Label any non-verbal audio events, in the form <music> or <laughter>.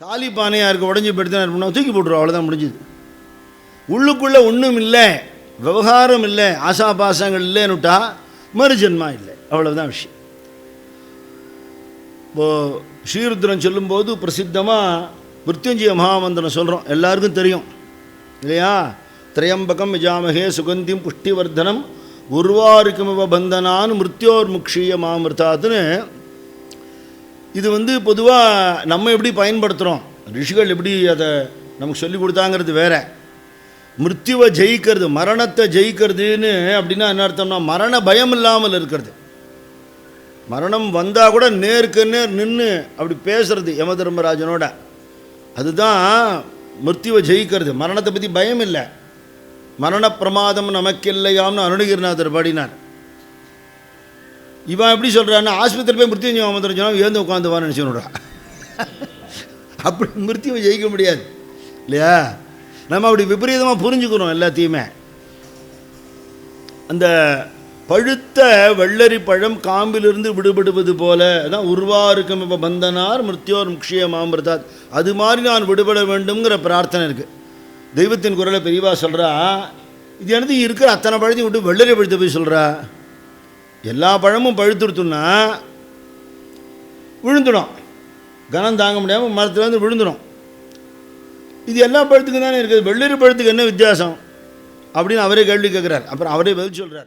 காலி பானையாருக்கு உடஞ்சி போயிட்டு தூக்கி போட்டுருவோம் அவ்வளோதான் முடிஞ்சுது. உள்ளுக்குள்ளே ஒன்றும் இல்லை விவகாரம் இல்லை ஆசாபாசங்கள் இல்லைன்னுட்டா மறுஜன்மா இல்லை அவ்வளோதான் விஷயம். இப்போது ஸ்ரீருத்ரன் சொல்லும்போது பிரசித்தமாக மிருத்யுஞ்சய மகாமந்திரம் சொல்கிறோம் எல்லாருக்கும் தெரியும் இல்லையா? திரையம்பகம் விஜாமகே சுகந்தியும் புஷ்டிவர்தனம் உருவாருக்குமிவ பந்தனான் மிருத்யோர் முக்ஷிய மாமிருத்தாத்துன்னு இது வந்து பொதுவாக நம்ம எப்படி பயன்படுத்துகிறோம் ரிஷிகள் எப்படி அதை நமக்கு சொல்லி கொடுத்தாங்கிறது வேற. மிருத்யுவை ஜெயிக்கிறது மரணத்தை ஜெயிக்கிறதுன்னு அப்படின்னா என்ன அர்த்தம்னா மரண பயம் இல்லாமல் இருக்கிறது. மரணம் வந்தால் கூட நேருக்கு நேர் நின்று அப்படி பேசுறது யம தர்மராஜனோட. அதுதான் மிருத்யுவை ஜெயிக்கிறது. மரணத்தை பற்றி பயம் இல்லை. மரண பிரமாதம் நமக்கில்லையாம்னு அருணகிரிநாதர் பாடினார். இவன் எப்படி சொல்கிறான்னா ஆஸ்பத்திரி போய் மிருத்யுஞ்சய மந்திரம் சொன்னால் ஏந்து உட்காந்துவான்னு நினச்சிடுறான் <laughs> அப்படி மிருத்யுவை ஜெயிக்க முடியாது. இல்லையா? நம்ம அப்படி விபரீதமாக புரிஞ்சுக்கிறோம் எல்லாத்தையுமே. அந்த பழுத்த வெள்ளரி பழம் காம்பிலிருந்து விடுபடுவது போல தான் உருவாருக்கும் இப்போ பந்தனார் மிருத்யோர் முக்ஷிய மாம்பிரதாத் அது மாதிரி நான் விடுபட வேண்டும்ங்கிற பிரார்த்தனை இருக்குது தெய்வத்தின் குரலை பெரியவா சொல்கிறா இது எனது இருக்கிற அத்தனை பழத்தையும் விட்டு வெள்ளரி பழுத்த போய் சொல்கிறா எல்லா பழமும் பழுத்துடுத்துன்னா விழுந்துடும். கனம் தாங்க முடியாமல் மரத்துலேருந்து விழுந்துடும். இது எல்லா பழத்துக்கும் தானே இருக்குது? வெள்ளரி பழத்துக்கு என்ன வித்தியாசம்? அப்படின்னு அவரே கேள்வி கேட்குறார். அப்புறம் அவரே பதில் சொல்கிறார்